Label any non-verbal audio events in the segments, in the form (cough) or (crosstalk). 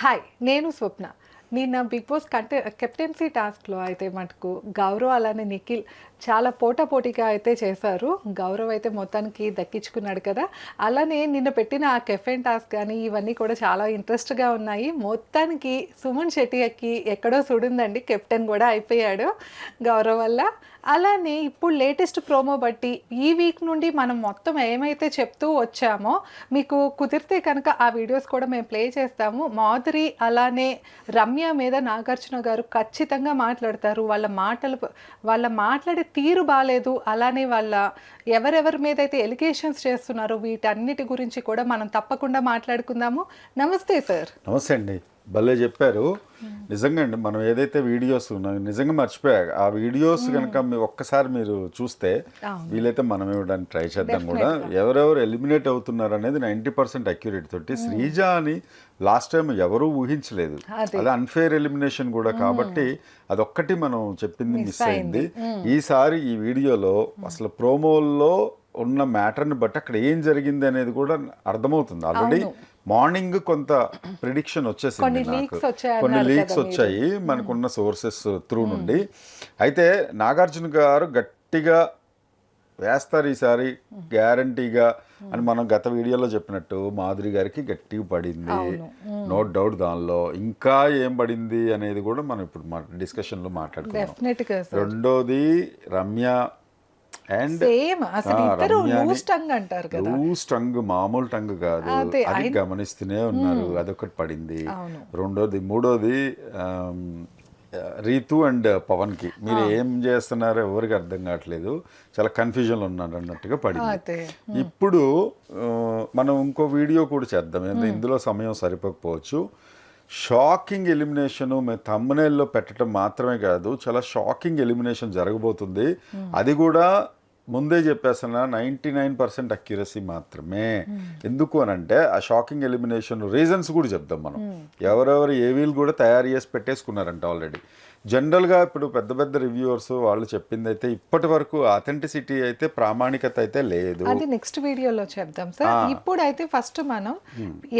Hi నేను స్వప్న. నిన్న big boss కంటే కెప్టెన్సీ టాస్క్లో అయితే మటుకు గౌరవ్ అలానే నిఖిల్ చాలా పోటాపోటీగా అయితే చేశారు. గౌరవ్ అయితే మొత్తానికి దక్కించుకున్నాడు కదా. అలానే నిన్న పెట్టిన ఆ కెఫెన్ టాస్క్ కానీ ఇవన్నీ కూడా చాలా ఇంట్రెస్ట్గా ఉన్నాయి. మొత్తానికి సుమన్ శెట్టికి ఎక్కడో చూడుందండి. కెప్టెన్ కూడా అయిపోయాడు గౌరవ్ వల్ల. అలానే ఇప్పుడు లేటెస్ట్ ప్రోమో బట్టి ఈ వీక్ నుండి మనం మొత్తం ఏమైతే చెప్తూ వచ్చామో మీకు కుదిరితే కనుక ఆ వీడియోస్ కూడా మేము ప్లే చేస్తాము. మాధురి అలానే రమ్య మీద నాగార్జున గారు ఖచ్చితంగా మాట్లాడతారు. వాళ్ళ మాటలు వాళ్ళ మాట్లాడే తీరు బాగాలేదు అలానే వాళ్ళ ఎవరెవరి మీద అయితే ఎలిగేషన్స్ చేస్తున్నారో వీటన్నిటి గురించి కూడా మనం తప్పకుండా మాట్లాడుకుందాము. నమస్తే సార్. నమస్తే అండి. భలే చెప్పారు. నిజంగా అండి మనం ఏదైతే వీడియోస్ నిజంగా మర్చిపోయా ఆ వీడియోస్ కనుక మీ ఒక్కసారి మీరు చూస్తే. వీలైతే మనం ఇవ్వడానికి ట్రై చేద్దాం కూడా. ఎవరెవరు ఎలిమినేట్ అవుతున్నారు అనేది నైంటీ పర్సెంట్ అక్యురేట్ తోటి. శ్రీజ అని లాస్ట్ టైం ఎవరూ ఊహించలేదు. అదే. అన్ఫేర్ ఎలిమినేషన్ కూడా కాబట్టి అదొక్కటి మనం చెప్పింది మిస్ అయింది. ఈసారి ఈ వీడియోలో అసలు ప్రోమోల్లో ఉన్న మ్యాటర్ని బట్టి అక్కడ ఏం జరిగింది అనేది కూడా అర్థమవుతుంది. ఆల్రెడీ మార్నింగ్ కొంత ప్రిడిక్షన్ వచ్చేసింది కొన్ని నాకు. కొన్ని లీక్స్ వచ్చాయి మనకున్న సోర్సెస్ త్రూ నుండి. అయితే నాగార్జున గారు గట్టిగా వేస్తారు ఈసారి గ్యారంటీగా అని మనం గత వీడియోలో చెప్పినట్టు మాధురి గారికి గట్టిగా పడింది. నో డౌట్ దానిలో ఇంకా ఏం పడింది అనేది కూడా మనం ఇప్పుడు డిస్కషన్లో మాట్లాడుకున్నాం సార్ రెండోది రమ్య అండ్ సేమ్ అసలు ఇద్దరు లూజ్ టంగ్ అంటారు కదా. లూజ్ టంగ్ మామూలు టంగ్ కాదు. అదే, గమనిస్తూనే ఉన్నారు. అదొకటి పడింది. రెండోది మూడోది రీతు అండ్ పవన్కి మీరు ఏం చేస్తున్నారో ఎవరికి అర్థం కావట్లేదు. చాలా కన్ఫ్యూజన్లో ఉన్నారు అన్నట్టుగా పడింది. అదే. ఇప్పుడు మనం ఇంకో వీడియో కూడా చేద్దాం. ఎందుకంటే ఇందులో సమయం సరిపోకపోవచ్చు. షాకింగ్ ఎలిమినేషన్ మేము తమ్మునేల్లో పెట్టడం మాత్రమే కాదు చాలా షాకింగ్ ఎలిమినేషన్ జరగబోతుంది. అది కూడా ముందే చెప్పేస్తున్నా నైంటీ నైన్ పర్సెంట్ అక్యురసీ మాత్రమే. ఎందుకు అని అంటే ఆ షాకింగ్ ఎలిమినేషన్ రీజన్స్ కూడా చెప్దాం మనం. ఎవరెవరు ఏవీలు కూడా తయారు చేసి పెట్టేసుకున్నారంట ఆల్రెడీ జనరల్గా ఇప్పుడు పెద్ద పెద్ద రివ్యూవర్స్ వాళ్ళు చెప్పింది అయితే ఇప్పటి వరకు అథెంటిసిటీ అయితే ప్రామాణికత అయితే లేదు. అది నెక్స్ట్ వీడియోలో చెప్దాం సార్. ఇప్పుడు అయితే ఫస్ట్ మనం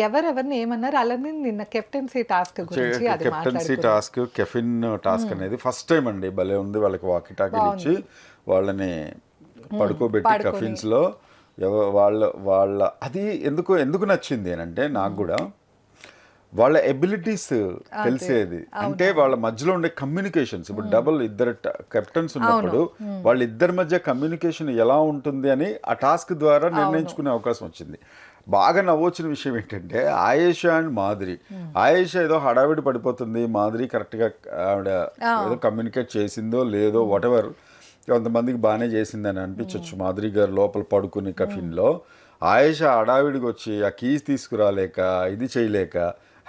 ఎవరెవరిని ఏమన్నారు? అలానే నిన్న కెప్టెన్సీ టాస్క్ గురించి కెప్టెన్సీ టాస్క్ కెఫిన్ టాస్క్ అనేది ఫస్ట్ టైం అండి. భలే ఉంది వాళ్ళకి వాకి టాకీలు ఇచ్చి వాళ్ళని పడుకోబెట్టి పడుకొని. కఫిన్స్లో వాళ్ళ వాళ్ళ అది ఎందుకు ఎందుకు నచ్చింది అని అంటే నాకు కూడా వాళ్ళ ఎబిలిటీస్ తెలిసేది. అంటే వాళ్ళ మధ్యలో ఉండే కమ్యూనికేషన్స్ ఇప్పుడు డబుల్ ఇద్దరు కెప్టెన్స్ ఉన్నప్పుడు వాళ్ళ ఇద్దరి మధ్య కమ్యూనికేషన్ ఎలా ఉంటుంది అని ఆ టాస్క్ ద్వారా నిర్ణయించుకునే అవకాశం వచ్చింది. బాగా నవ్వొచ్చిన విషయం ఏంటంటే ఆయేష అండ్ మాధురి ఆయేష ఏదో హడావిడి పడిపోతుంది మాధురి కరెక్ట్గా ఆవిడ ఏదో కమ్యూనికేట్ చేసిందో లేదో వాట్ ఎవర్ కొంతమందికి బాగానే చేసిందని అనిపించవచ్చు మాధురి గారు లోపల పడుకుని కఫిన్లో ఆయేష హడావిడికి వచ్చి ఆ కీస్ తీసుకురాలేక ఇది చేయలేక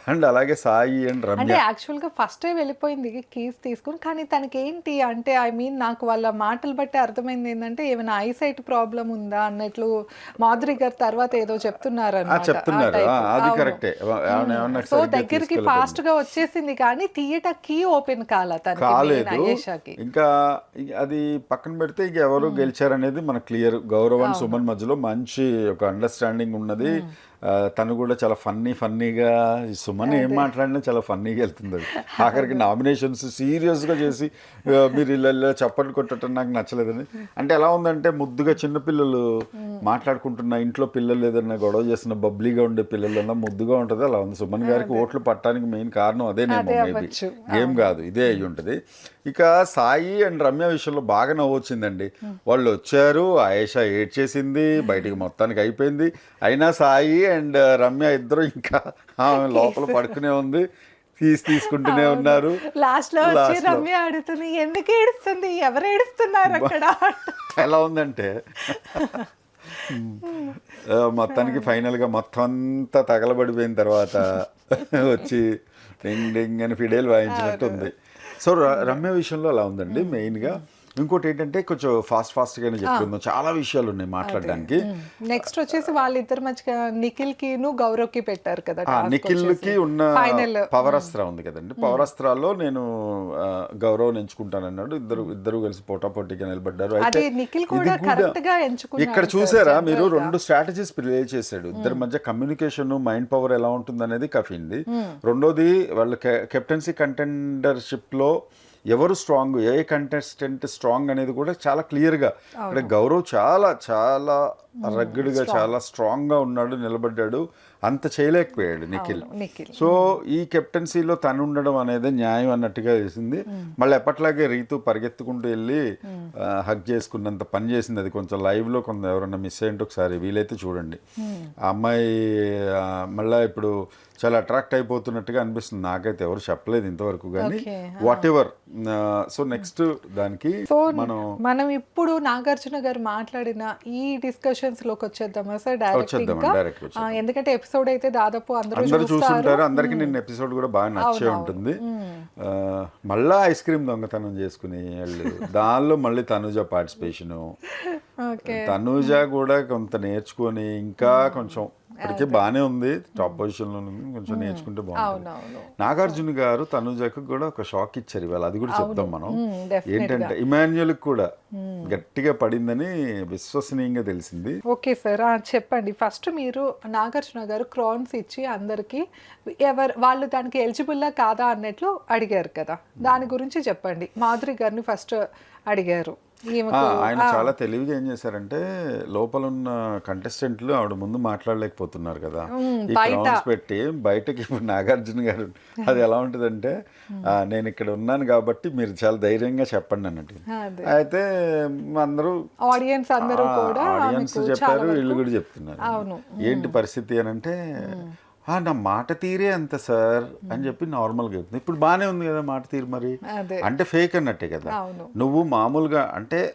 అండ్ అలాగే సాయి అండ్ రమ్య. అంటే యాక్చువల్గా ఫస్ట్ వెళ్ళిపోయింది కీస్ తీసుకుని కానీ తనకి ఏంటి అంటే ఐ మీన్ నాకు వాళ్ళ మాటలు బట్టి అర్థమైంది ఏంటంటే ఏమైనా ఐసైట్ ప్రాబ్లం ఉందా అన్నట్లు మాధురి గారు తర్వాత ఏదో చెప్తున్నారు. చెప్తున్నారు అది కరెక్టే. సో దగ్గరికి. ఫాస్ట్గా వచ్చేసింది కానీ థియేటర్ కీ ఓపెన్ కాల కాలేదు. ఇంకా అది పక్కన పెడితే ఇక ఎవరు గెలిచారనేది మనకు క్లియర్. గౌరవన్ సుమన్ మధ్యలో మంచి ఒక అండర్స్టాండింగ్ ఉన్నది. తను కూడా చాలా ఫన్నీ ఫన్నీగా సుమన్ ఏం మాట్లాడినా చాలా ఫన్నీగా వెళ్తుంది అది. ఆఖరికి నామినేషన్స్ సీరియస్గా చేసి మీరు ఇలా ఇలా చప్పట్లు కొట్టడం నాకు నచ్చలేదని. అంటే ఎలా ఉందంటే ముద్దుగా చిన్నపిల్లలు మాట్లాడుకుంటున్న ఇంట్లో పిల్లలు ఏదైనా గొడవ చేస్తున్న బబ్లీగా ఉండే పిల్లలన్నా ముద్దుగా ఉంటుంది అలా ఉంది. సుమన్ గారికి ఓట్లు పట్టడానికి మెయిన్ కారణం అదేనేమో అదే మేబీ. గేమ్ కాదు ఇదే అయి ఉంటుంది. ఇక సాయి అండ్ రమ్య విషయంలో బాగా నవ్వొచ్చిందండి వాళ్ళు వచ్చారు ఆయేషా ఏడ్చేసింది బయటికి మొత్తానికి అయిపోయింది. అయినా సాయి అండ్ రమ్య ఇద్దరు ఇంకా ఆమె లోపల పడుకునే ఉంది. తీసి తీసుకుంటూనే ఉన్నారు. లాస్ట్లో వచ్చి. రమ్య అడుగుతుంది ఎందుకు ఏడుస్తుంది? ఎవరు ఏడుస్తున్నారు అక్కడ? ఎలా ఉందంటే ఆ, మొత్తానికి ఫైనల్గా మొత్తం అంతా తగలబడిపోయిన తర్వాత వచ్చి డింగ్ డింగ్ అని ఫిడేల్ వాయించినట్టు ఉంది. సో రమ్య విషయంలో అలా ఉందండి మెయిన్గా. ఇంకోటి ఏంటంటే కొంచెం ఫాస్ట్ ఫాస్ట్ గానే చెప్పుకుందాం చాలా విషయాలు ఉన్నాయి మాట్లాడడానికి. నెక్స్ట్ వచ్చేసి వాళ్ళిద్దరు మధ్య నిఖిల్ కిను గౌరవ్కి పెట్టారు కదా నిఖిల్కి. ఉన్న Final. పవర్ ఉంది కదండి. పవర్ అస్త్రాల్లో నేను గౌరవ్ ఎంచుకుంటానన్నాడు ఇద్దరు ఇద్దరు కలిసి పోటాపోటీగా నిలబడ్డారు. అయితే నిఖిల్ ఇది కూడా కరెక్ట్గా ఎంచుకున్నాడు ఇక్కడ సార్ చూసారా? మీరు. రెండు స్ట్రాటజీస్ ప్లే చేశాడు. ఇద్దరి మధ్య కమ్యూనికేషన్ మైండ్ పవర్ ఎలా ఉంటుంది అనేది కఫింది రెండోది వాళ్ళ కెప్టెన్సీ కంటెండర్షిప్లో ఎవరు స్ట్రాంగ్ ఏ కంటెస్టెంట్ స్ట్రాంగ్ అనేది కూడా చాలా క్లియర్గా. ఇక్కడ గౌరవ్ చాలా చాలా రగ్గుడుగా చాలా స్ట్రాంగ్గా ఉన్నాడు నిలబడ్డాడు. అంత చేయలేకపోయాడు నిఖిల్. సో ఈ కెప్టెన్సీలో తను ఉండడం అనేది న్యాయం అన్నట్టుగా చేసింది మళ్ళీ ఎప్పట్లాగే రీతు పరిగెత్తుకుంటూ వెళ్ళి హక్ చేసుకున్నంత పని చేసింది. అది కొంచెం live లో కొంత ఎవరన్నా మిస్ అయ్యింటే ఒకసారి వీలైతే చూడండి. ఆ అమ్మాయి మళ్ళా ఇప్పుడు చాలా అట్రాక్ట్ అయిపోతున్నట్టుగా అనిపిస్తుంది. నాకైతే ఎవరు చెప్పలేదు ఇంతవరకు కానీ. వాట్ ఎవర్ సో నెక్స్ట్ దానికి మనం మనం ఇప్పుడు నాగార్జున గారు మాట్లాడిన ఈ డిస్కషన్స్లోకి వచ్చేద్దామా సార్? డైరెక్ట్ ఎందుకంటే ఎపిసోడ్ అయితే దాదాపు అందరూ చూసుంటారు. అందరికి నిన్న ఎపిసోడ్ కూడా బాగా నచ్చే ఉంటుంది. మళ్ళా ఐస్ క్రీమ్ దొంగతనం చేసుకుని వాళ్ళు. దానిలో మళ్ళీ తనుజ పార్టిసిపేషన్ తనుజ కూడా కొంత నేర్చుకొని ఇంకా కొంచెం ఇప్పటికే బాగానే ఉంది. టాప్ పొజిషన్లో ఉంది. కొంచెం నేర్చుకుంటే బాగుంటుంది. నాగార్జున గారు తనుజకు కూడా ఒక షాక్ ఇచ్చారు ఇవాళ. అది కూడా చెప్దాం మనం. ఏంటంటే ఇమాన్యుల్ కూడా గట్టిగా పడిందని విశ్వసనీయంగా తెలిసింది. Okay sir. చెప్పండి. ఫస్ట్ మీరు నాగార్జున గారు క్రాన్స్ ఇచ్చి అందరికి ఎవరు వాళ్ళు దానికి ఎలిజిబుల్లా కాదా అన్నట్లు అడిగారు కదా. దాని గురించి చెప్పండి. మాధురి గారిని ఫస్ట్ అడిగారు. ఆయన చాలా తెలివిగా ఏం చేశారంటే లోపల ఉన్న కంటెస్టెంట్లు ఆవిడ ముందు మాట్లాడలేకపోతున్నారు కదా. ఈ క్రౌన్స్ పెట్టి బయటకి ఇప్పుడు నాగార్జున గారు అది ఎలా ఉంటుందంటే నేను ఇక్కడ ఉన్నాను కాబట్టి మీరు చాలా ధైర్యంగా చెప్పండి అన్నట్టు. అయితే అందరూ ఆడియన్స్ అందరూ ఆడియన్స్ చెప్పారు వీళ్ళు కూడా చెప్తున్నారు. ఏంటి పరిస్థితి అని అంటే "ఆ, నా మాట తీరే అంత సార్ అని చెప్పి నార్మల్గా చెప్తుంది. ఇప్పుడు బాగానే ఉంది కదా మాట తీరు మరి. అంటే ఫేక్ అన్నట్టే కదా. నువ్వు మామూలుగా అంటే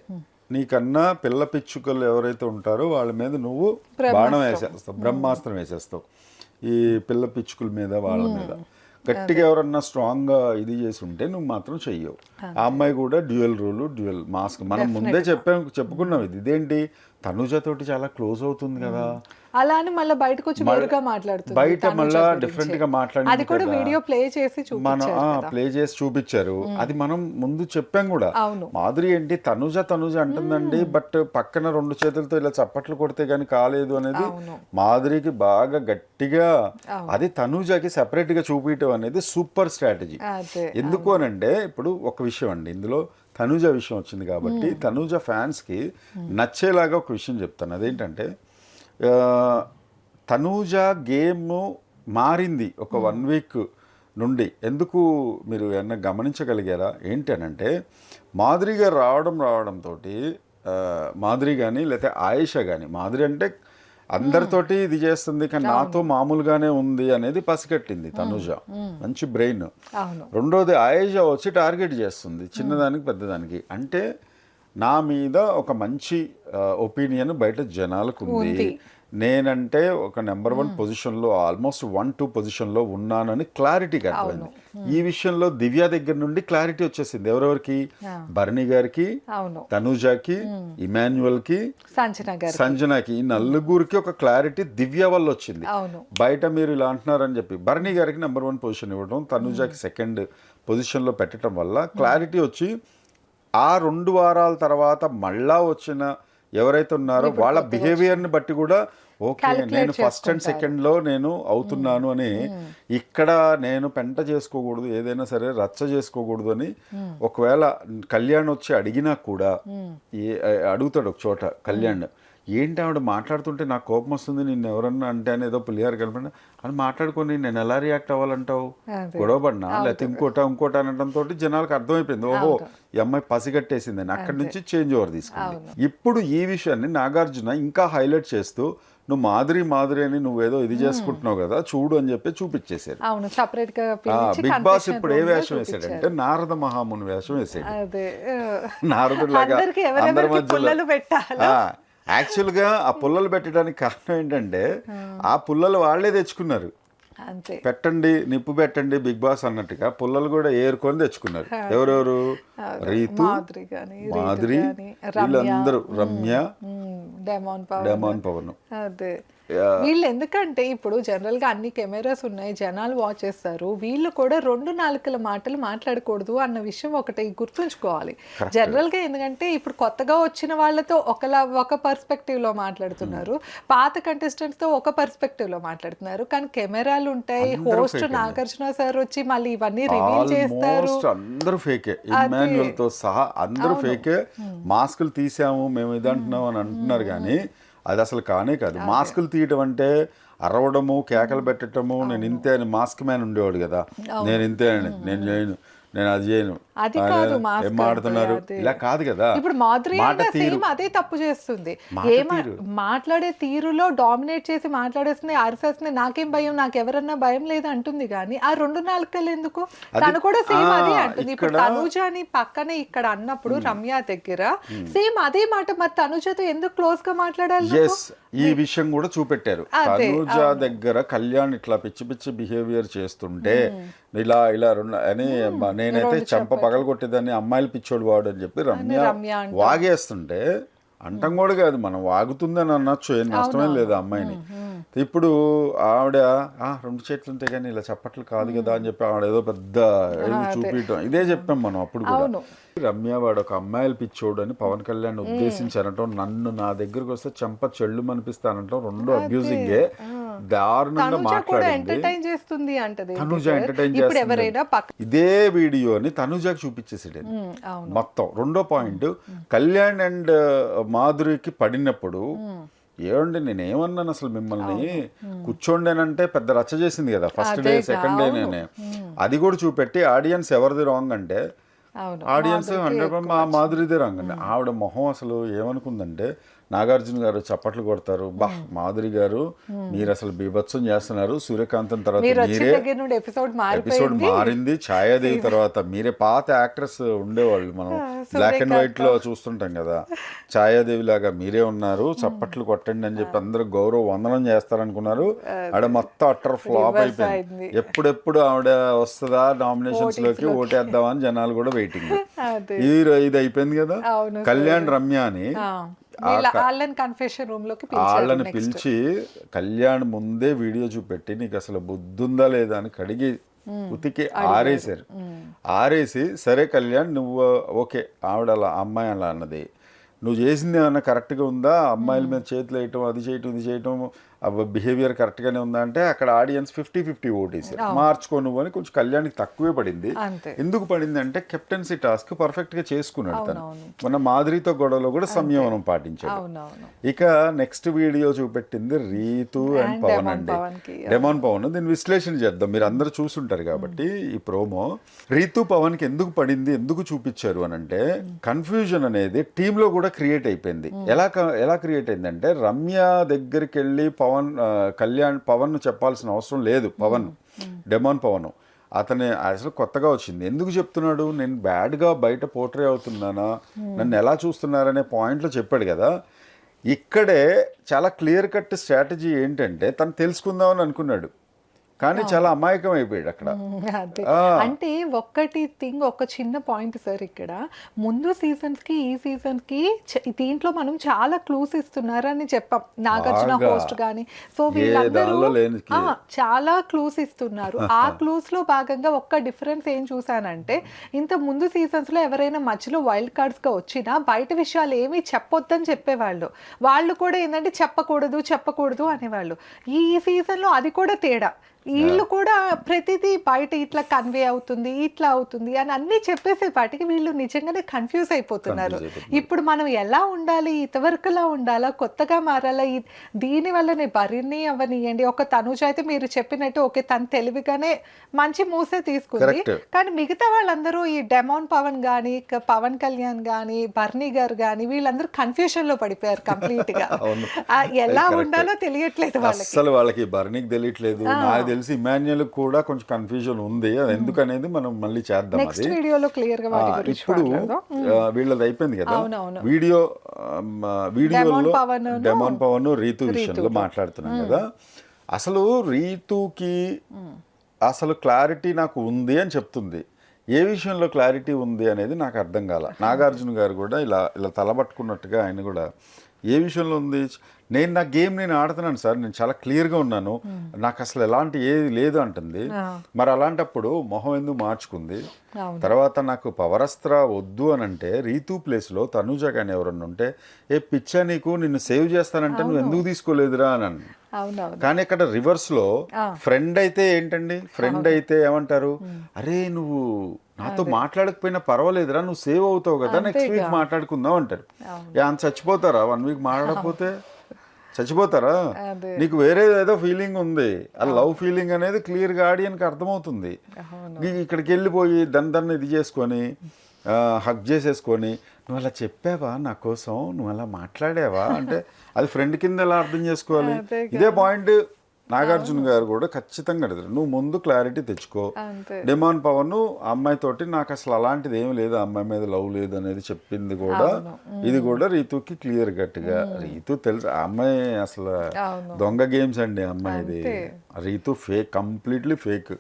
నీకన్నా పిల్ల పిచ్చుకలు ఎవరైతే ఉంటారో వాళ్ళ మీద నువ్వు బాణం వేసేస్తావు బ్రహ్మాస్త్రం వేసేస్తావు. ఈ పిల్ల పిచ్చుకల మీద వాళ్ళ మీద. గట్టిగా ఎవరన్నా స్ట్రాంగ్గా ఇది చేసి ఉంటే నువ్వు మాత్రం చెయ్యవు. ఆ అమ్మాయి కూడా డ్యూయల్ రూల్ డ్యూయల్ మాస్క్ మనం ముందే చెప్పాం చెప్పుకున్నాం ఇది. ఇదేంటి? తనుజ తోటి చాలా క్లోజ్ అవుతుంది కదా. అలా అని మళ్ళీ బయటకు వచ్చి వేరుగా మాట్లాడుతుంది బయట మళ్ళా. డిఫరెంట్గా అది మాట్లాడింది కూడా. వీడియో ప్లే చేసి మనం ప్లే చేసి చూపించారు. అది మనం ముందు చెప్పాం కూడా. అవును. మాధురి ఏంటి? తనుజ తనుజ అంటుందండి బట్ పక్కన రెండు చేతులతో ఇలా చప్పట్లు కొడితే గానీ కాలేదు అనేది. మాధురికి బాగా గట్టిగా. అది తనుజకి సెపరేట్గా చూపించడం అనేది సూపర్ స్ట్రాటజీ. అదే ఎందుకు అని అంటే ఇప్పుడు ఒక విషయం అండి. ఇందులో తనుజ విషయం వచ్చింది కాబట్టి తనుజ ఫ్యాన్స్కి నచ్చేలాగా ఒక విషయం చెప్తాను. అదేంటంటే తనూజ గేమ్ మారింది ఒక వన్ వీక్ నుండి. ఎందుకు మీరు ఏమన్నా గమనించగలిగారా? ఏంటనంటే మాధురి గారు రావడం రావడంతో మాధురి కానీ లేకపోతే ఆయేష కానీ మాధురి అంటే అందరితోటి ఇది చేస్తుంది కానీ నాతో మామూలుగానే ఉంది అనేది పసిగట్టింది తనుజ. మంచి బ్రెయిన్. రెండోది ఆయేష వచ్చి టార్గెట్ చేస్తుంది చిన్నదానికి పెద్దదానికి. అంటే నా మీద ఒక మంచి ఒపీనియన్ బయట జనాలకు ఉంది. నేనంటే ఒక నెంబర్ వన్ పొజిషన్లో ఆల్మోస్ట్ వన్ టూ పొజిషన్లో ఉన్నానని క్లారిటీగా అర్థమైంది ఈ విషయంలో దివ్య దగ్గర నుండి క్లారిటీ వచ్చేసింది. ఎవరెవరికి? భరణి గారికి తనూజాకి ఇమాన్యువల్కి సంజనాకి ఈ నలుగురికి ఒక క్లారిటీ దివ్య వల్ల వచ్చింది. బయట మీరు ఇలా అంటున్నారని చెప్పి భరణి గారికి నెంబర్ వన్ పొజిషన్ ఇవ్వడం తనుజాకి సెకండ్ పొజిషన్లో పెట్టడం వల్ల క్లారిటీ వచ్చి ఆ రెండు వారాల తర్వాత మళ్ళా వచ్చిన ఎవరైతే ఉన్నారో వాళ్ళ బిహేవియర్ని బట్టి కూడా ఓకే నేను ఫస్ట్ అండ్ సెకండ్లో నేను అవుతున్నాను అని ఇక్కడ నేను పెంట చేసుకోకూడదు ఏదైనా సరే రచ్చ చేసుకోకూడదు అని ఒకవేళ కళ్యాణ్ వచ్చి అడిగినా కూడా ఏ- అడుగుతాడు ఒక చోట కళ్యాణ్. ఏంటి ఆవిడ మాట్లాడుతుంటే నాకు కోపం వస్తుంది నిన్ను ఎవరన్నా అంటే అని ఏదో పులిహార కలిపిన అని మాట్లాడుకొని నేను ఎలా రియాక్ట్ అవ్వాలంటావు. గొడవపడినా? లేకపోతే ఇంకోట ఇంకోట అనడంతో జనాలకు అర్థమైపోయింది. ఓహో ఈ అమ్మాయి పసిగట్టేసింది అని అక్కడి నుంచి చేంజ్ ఓవర్ తీసుకుంది. ఇప్పుడు ఈ విషయాన్ని నాగార్జున ఇంకా హైలైట్ చేస్తూ నువ్వు మాధురి మాధురి అని నువ్వేదో ఇది చేసుకుంటున్నావు కదా చూడు అని చెప్పి చూపించేశారు. బిగ్ బాస్ ఇప్పుడు ఏ వేషం వేసాడంటే నారద మహాముని వేషం వేసాడు నారదులాగా అందరికి అందరి మధ్యలో పెట్టాలా ఆ, యాక్చువల్గా ఆ పుల్లలు పెట్టడానికి కారణం ఏంటంటే ఆ పుల్లలు వాళ్ళే తెచ్చుకున్నారు. అంతే. పెట్టండి నిప్పు పెట్టండి బిగ్ బాస్ అన్నట్టుగా పుల్లలు కూడా ఏరుకొని తెచ్చుకున్నారు. ఎవరెవరు? రీతు మాధురి వీళ్ళందరూ రమ్య మ్మ్, డెమాన్ పవన్. డెమాన్ పవన్. అదే. వీళ్ళు ఎందుకంటే ఇప్పుడు జనరల్గా అన్ని కెమెరాస్ ఉన్నాయి జనాలు వాచ్ చేస్తారు వీళ్ళు కూడా రెండు నాలుకల మాటలు మాట్లాడకూడదు అన్న విషయం ఒకటి గుర్తుంచుకోవాలి. జనరల్గా ఎందుకంటే ఇప్పుడు కొత్తగా వచ్చిన వాళ్ళతో ఒకలా ఒక పర్స్పెక్టివ్లో మాట్లాడుతున్నారు పాత కంటెస్టెంట్స్తో ఒక పర్స్పెక్టివ్లో మాట్లాడుతున్నారు కానీ కెమెరాలు ఉంటాయి హోస్ట్ నాగార్జున సార్ వచ్చి మళ్ళీ ఇవన్నీ రివీల్ చేస్తారు. అందరూ ఫేకే సహా అందరూ ఫేకే మాస్కులు తీసాము మేము ఇది అంటున్నాం అని అంటున్నారు కానీ అది అసలు కానే కాదు. మాస్కులు తీయటం అంటే అరవడము కేకలు పెట్టడము నేను ఇంతే అని మాస్క్ మ్యాన్ ఉండేవాడు కదా. నేను ఇంతే అని. నేను చేయను. నేను అది చేయను. అది కాదు అంటే, ఇలా కాదు కదా. ఇప్పుడు మాధురి సేమ్ అదే తప్పు చేస్తుంది. ఏమ. మాట్లాడే తీరులో డామినేట్ చేసి మాట్లాడేస్తుంది అరిసేస్తుంది నాకేం భయం నాకు ఎవరన్నా భయం లేదు అంటుంది కానీ ఆ రెండు నాలుకలు ఎందుకు? తను కూడా సేమ్ అదే అంటుంది. ఇప్పుడు ఇక్కడ- తనుజని పక్కనే ఇక్కడ అన్నప్పుడు రమ్య దగ్గర సేమ్ అదే మాట మరి తనుజతో ఎందుకు క్లోజ్గా మాట్లాడాలి ఈ విషయం కూడా చూపెట్టారు. తనూజ దగ్గర కళ్యాణ్ ఇట్లా పిచ్చి పిచ్చి బిహేవియర్ చేస్తుంటే ఇలా ఇలా రెండు అని నేనైతే చెంప పగలగొట్టేదాన్ని అమ్మాయిలు పిచ్చోడు వాడు అని చెప్పి రమ్య. వాగేస్తుంటే అంటం కూడా కాదు మనం వాగుతుందని అనొచ్చు ఏం నష్టమేం లేదు అమ్మాయిని. ఇప్పుడు ఆవిడ "ఆ, రెండు చేతులు ఉంటే కానీ ఇలా చప్పట్లు కాదు కదా అని చెప్పి ఆవిడ ఏదో పెద్ద చూపించడం ఇదే చెప్పాం మనం అప్పుడు కూడా. రమ్య వాడు ఒక అమ్మాయిలు పిచ్చోడు అని పవన్ కళ్యాణ్ ఉద్దేశించి అనటం నన్ను నా దగ్గరికి వస్తే చెంప చెళ్ళు అనిపిస్తానంటాం రెండు అబ్యూజింగే దారుణంగా మాట్లాడింది. చేస్తుంది తనుజ. ఎంటర్టైన్ పక్క ఇదే వీడియోని తనుజాకి చూపించేసాడు మొత్తం. రెండో పాయింట్. కళ్యాణ్ అండ్ మాధురికి పడినప్పుడు ఏమండి నేను ఏమన్నాను అసలు మిమ్మల్ని? కూర్చోండి అని అంటే పెద్ద రచ్చ చేసింది కదా ఫస్ట్ డే సెకండ్ డే నేనే. అది కూడా చూపెట్టి ఆడియన్స్ ఎవరిది రాంగ్ అంటే ఆడియన్స్ హండ్రెడ్ మా మాధురిదే రాంగ్ అండి ఆవిడ మొహం అసలు ఏమనుకుందంటే నాగార్జున గారు చప్పట్లు కొడతారు. బా మాధురి గారు మీరు అసలు బీభత్సం చేస్తున్నారు. సూర్యకాంతం తర్వాత మీరు ఎపిసోడ్ మారింది. ఛాయాదేవి (laughs) తర్వాత మీరే పాత యాక్ట్రెస్ ఉండేవాళ్ళు మనం. బ్లాక్ అండ్ వైట్లో చూస్తుంటాం కదా. ఛాయాదేవి లాగా మీరే ఉన్నారు. చప్పట్లు కొట్టండి అని చెప్పి అందరూ గౌరవ వందనం చేస్తారనుకున్నారు. ఆవిడ మొత్తం అట్టర్ ఫ్లాప్ అయిపోయింది. ఎప్పుడెప్పుడు ఆవిడ వస్తుందా నామినేషన్స్లోకి ఓటేద్దామని జనాలు కూడా వెయిటింగ్ (laughs) ఇది ఇది అయిపోయింది కదా. కళ్యాణ్ రమ్య అని వాళ్ళని కన్ఫెషన్ రూమ్లోకి పిలిచారు వాళ్ళని next. పిలిచి కళ్యాణ్ ముందే వీడియో చూపెట్టి నీకు అసలు బుద్ధుందా లేదా అని కడిగి ఉతికి ఆరేసారు ఆరేసి సరే కళ్యాణ్ నువ్వు ఓకే ఆవిడ అలా అమ్మాయి అలా అన్నది. నువ్వు చేసింది ఏమన్నా కరెక్ట్గా ఉందా? అమ్మాయిల మీద చేతులు వేయటం అది చేయటం ఇది చేయటం బిహేవియర్ కరెక్ట్గానే ఉందా అంటే అక్కడ ఆడియన్స్ ఫిఫ్టీ ఫిఫ్టీ ఓటేసారు మార్చుకో నువ్వు అని కొంచెం కళ్యాణ్కి తక్కువే పడింది. ఎందుకు పడింది అంటే కెప్టెన్సీ టాస్క్ పర్ఫెక్ట్గా చేసుకున్నాడు తను. మన మాధురితో గొడవలో కూడా సంయమనం పాటించాడు. ఇక నెక్స్ట్ వీడియో చూపెట్టింది రీతు అండ్ పవన్ అండి. పవన్కి, డెమాన్ పవన్. దీన్ని విశ్లేషణ చేద్దాం. మీరు అందరూ చూసుంటారు కాబట్టి ఈ ప్రోమో. రీతు పవన్కి ఎందుకు పడింది ఎందుకు చూపించారు అని అంటే కన్ఫ్యూజన్ అనేది టీమ్లో కూడా క్రియేట్ అయిపోయింది. ఎలా ఎలా క్రియేట్ అయిందంటే రమ్య దగ్గరికి వెళ్ళి పవన్ కళ్యాణ్ పవన్ చెప్పాల్సిన అవసరం లేదు. పవన్ డెమాన్ పవన్. అతని అసలు కొత్తగా వచ్చింది. ఎందుకు చెప్తున్నాడు? నేను బ్యాడ్గా బయట పోర్ట్రే అవుతున్నానా? నన్ను ఎలా చూస్తున్నారనే పాయింట్లో చెప్పాడు కదా. ఇక్కడే చాలా క్లియర్ కట్ స్ట్రాటజీ ఏంటంటే తను తెలుసుకుందామని అనుకున్నాడు. కానీ చాలా అమాయకం అయిపోయాడు అక్కడ. (laughs) అంటే ఒక్కటి థింగ్ ఒక చిన్న పాయింట్ సార్ ఇక్కడ. ముందు సీజన్స్కి ఈ సీజన్స్కి దీంట్లో మనం చాలా క్లూస్ ఇస్తున్నారని చెప్పాం. నాగార్జున. హోస్ట్ కానీ సో వీళ్ళందరూ చాలా క్లూస్ ఇస్తున్నారు. ఆ (laughs) క్లూస్లో భాగంగా ఒక్క డిఫరెన్స్ ఏం చూసానంటే ఇంత ముందు సీజన్స్లో ఎవరైనా మధ్యలో వైల్డ్ కార్డ్స్గా వచ్చినా బయట విషయాలు ఏమీ చెప్పొద్దని చెప్పేవాళ్ళు. వాళ్ళు కూడా ఏంటంటే చెప్పకూడదు చెప్పకూడదు అనేవాళ్ళు. ఈ సీజన్లో అది కూడా తేడా. వీళ్ళు కూడా ప్రతిదీ బయట ఇట్లా కన్వే అవుతుంది ఇట్లా అవుతుంది అని అన్ని చెప్పేసేపాటికి వీళ్ళు నిజంగానే కన్ఫ్యూజ్ అయిపోతున్నారు. ఇప్పుడు మనం ఎలా ఉండాలి ఇంతవరకులా ఉండాలా కొత్తగా మారాలా దీని వల్లనే బరిని అవనియండి. ఒక తనుజ అయితే మీరు చెప్పినట్టు ఓకే తను తెలివిగానే మంచి మూసే తీసుకుంది. కానీ మిగతా వాళ్ళందరూ ఈ డెమాన్ పవన్ గాని క- పవన్ కళ్యాణ్ గాని బర్నీ గారు గాని వీళ్ళందరూ కన్ఫ్యూషన్లో పడిపోయారు కంప్లీట్గా (laughs) ఎలా. ఉండాలో తెలియట్లేదు వాళ్ళకి. అస్సలు వాళ్ళకి బర్నీకి తెలియట్లేదు నాకు తెలిసి ఇమాన్యుల్ కూడా కొంచెం కన్ఫ్యూజన్ ఉంది. అది ఎందుకనేది మనం మళ్ళీ చేద్దాం అది. వీడియోలో క్లియర్గా ఇప్పుడు వీళ్ళది అయిపోయింది కదా. వీడియో వీడియోలో డెమాన్ పవన్ రీతు విషయంలో మాట్లాడుతున్నాం కదా? అసలు రీతుకి అసలు క్లారిటీ నాకు ఉంది అని చెప్తుంది. ఏ విషయంలో క్లారిటీ ఉంది అనేది నాకు అర్థం కాల. నాగార్జున గారు కూడా ఇలా ఇలా తలబట్టుకున్నట్టుగా ఆయన కూడా ఏ విషయంలో ఉంది? నేను నా గేమ్ నేను ఆడుతున్నాను సార్. నేను చాలా క్లియర్గా ఉన్నాను. నాకు అసలు ఎలాంటి ఏది లేదు అంటుంది. మరి అలాంటప్పుడు మొహం ఎందుకు మార్చుకుంది? తర్వాత నాకు పవరస్త్ర వద్దు అని అంటే రీతు ప్లేస్లో తనుజ కానీ ఎవరన్నా ఉంటే ఏ పిచ్చా నీకు? నిన్ను సేవ్ చేస్తానంటే నువ్వు ఎందుకు తీసుకోలేదురా? అని కానీ ఇక్కడ రివర్స్లో ఆ. ఫ్రెండ్ అయితే ఏంటండి? ఫ్రెండ్ అయితే ఏమంటారు? అరే నువ్వు నాతో మాట్లాడకపోయినా పర్వాలేదురా నువ్వు సేవ్ అవుతావు కదా నెక్స్ట్ వీక్ మాట్లాడుకుందాం అంటారు. అంత చచ్చిపోతారా? వన్ వీక్ మాట్లాడకపోతే చచ్చిపోతారా? నీకు వేరే ఏదో ఫీలింగ్ ఉంది. ఆ లవ్ ఫీలింగ్ అనేది క్లియర్గా ఆడియన్కి అర్థమవుతుంది. ఈ- ఇక్కడికి వెళ్ళిపోయి దన్ దన్ ఇది చేసుకొని హక్ చేసేసుకొని నువ్వు అలా చెప్పావా నా కోసం? నువ్వు అలా మాట్లాడావా? అంటే అది ఫ్రెండ్ కింద ఎలా అర్థం చేసుకోవాలి? ఇదే పాయింట్ నాగార్జున గారు కూడా ఖచ్చితంగా అడుగుతారు. నువ్వు ముందు క్లారిటీ తెచ్చుకో. డిమాండ్ పవన్ ఆ అమ్మాయి తోటి నాకు అసలు అలాంటిది ఏం లేదు. అమ్మాయి మీద లవ్ లేదు అనేది చెప్పింది కూడా ఇది కూడా రీతుకి క్లియర్ గట్టిగా రీతు తెలుసు. అమ్మాయి అసలు దొంగ గేమ్స్ అండి అమ్మాయిది. రీతు ఫేక్ కంప్లీట్లీ ఫేక్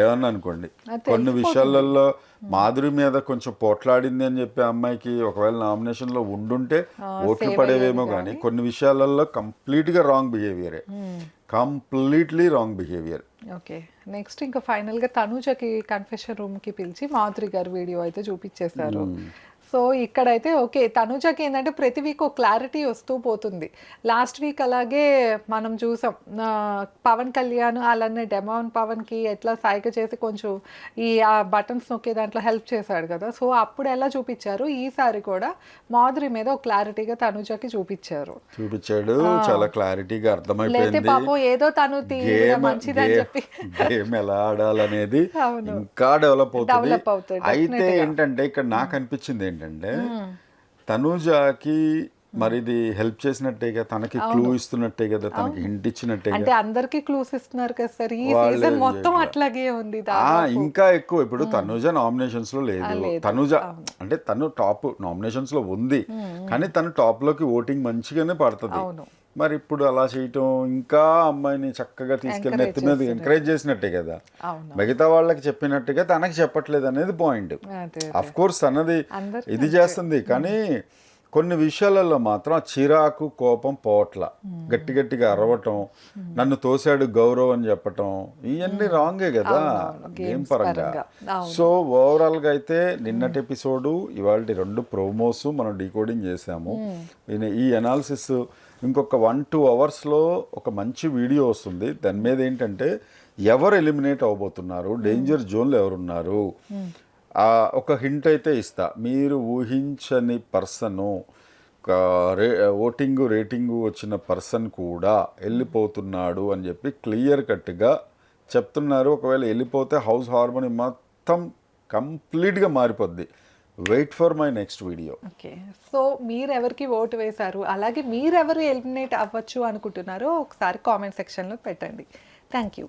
ఏమన్నా అనుకోండి. కొన్ని విషయాలలో మాధురి మీద కొంచెం పోట్లాడింది అని చెప్పి అమ్మాయికి ఒకవేళ నామినేషన్లో ఉండుంటే ఓట్లు పడేవేమో కానీ కొన్ని విషయాలలో కంప్లీట్గా wrong బిహేవియరే completely wrong behaviour okay. Next ఇంకా ఫైనల్గా తనూజకి కన్ఫెషన్ రూమ్కి పిలిచి మాధురి గారు వీడియో అయితే చూపించేశారు. సో ఇక్కడైతే ఓకే తనుజకి ఏంటంటే ప్రతి వీక్ ఒక క్లారిటీ వస్తూ పోతుంది. లాస్ట్ వీక్ అలాగే మనం చూసాం పవన్ కళ్యాణ్ అలానే డెమాన్ పవన్కి ఎట్లా సైగ చేసి కొంచెం ఈ ఆ బటన్స్ నొక్కే దాంట్లో హెల్ప్ చేశాడు కదా. సో అప్పుడు ఎలా చూపించారు? ఈసారి కూడా మాధురి మీద ఒక క్లారిటీగా తనుజకి చూపించారు. చూపించాడు చాలా క్లారిటీగా అర్థమైపోయింది. పాపం ఏదో తను మంచిదని చెప్పి. గేమ్ ఎలా ఆడాలనేది. ఇంకా డెవలప్ అవుతుంది, అయితే ఏంటంటే ఇక్కడ నాకు అనిపించింది ఏంటంటే తనూజాకి మరి ఇది హెల్ప్ చేసినట్టే కదా తనకి క్లూ ఇస్తున్నట్టే కదా తనకి హింట్ ఇచ్చినట్టే అంటే అందరికి క్లూస్ ఇస్తున్నారు కదా సార్ ఈ సీజన్ మొత్తం. అట్లాగే ఉంది. ఇంకా ఎక్కువ. ఇప్పుడు తనుజ నామినేషన్స్లో లేదు. తనుజ అంటే తను టాప్ నామినేషన్స్లో ఉంది కానీ తను టాప్లోకి ఓటింగ్ మంచిగానే పడుతుంది. మరి ఇప్పుడు అలా చేయటం ఇంకా అమ్మాయిని చక్కగా తీసుకెళ్ళి నెత్తి మీద ఎంకరేజ్ చేసినట్టే కదా. మిగతా వాళ్ళకి చెప్పినట్టుగా తనకి చెప్పట్లేదు అనేది పాయింట్ అఫ్ కోర్స్ తనది అందరికీ ఇది చేస్తుంది కానీ కొన్ని విషయాలలో మాత్రం చిరాకు కోపం పోవట్ల గట్టి గట్టిగా అరవటం నన్ను తోసాడు గౌరవ్ అని చెప్పటం ఇవన్నీ రాంగే కదా. గేమ్ పరంగా. సో ఓవరాల్గా అయితే నిన్నటి ఎపిసోడు ఇవాళ రెండు ప్రోమోస్ మనం డీకోడింగ్ చేసాము. ఈ అనాలిసిస్ ఇంకొక వన్ టూ అవర్స్లో ఒక మంచి వీడియో వస్తుంది. దాని మీద ఏంటంటే ఎవరు ఎలిమినేట్ అవబోతున్నారు? డేంజర్ జోన్లో ఎవరున్నారు? ఒక హింట్ అయితే ఇస్తా. మీరు ఊహించని పర్సను రే ఓటింగు రేటింగు వచ్చిన పర్సన్ కూడా వెళ్ళిపోతున్నాడు అని చెప్పి క్లియర్ కట్గా చెప్తున్నారు. ఒకవేళ వెళ్ళిపోతే హౌస్ హార్మోని మొత్తం కంప్లీట్గా మారిపోద్ది. Wait for my next video okay so మీరు ఎవరికి ఓటు వేశారు? అలాగే మీరెవరు ఎలిమినేట్ అవ్వచ్చు అనుకుంటున్నారో ఒకసారి కామెంట్ సెక్షన్లో పెట్టండి. Thank you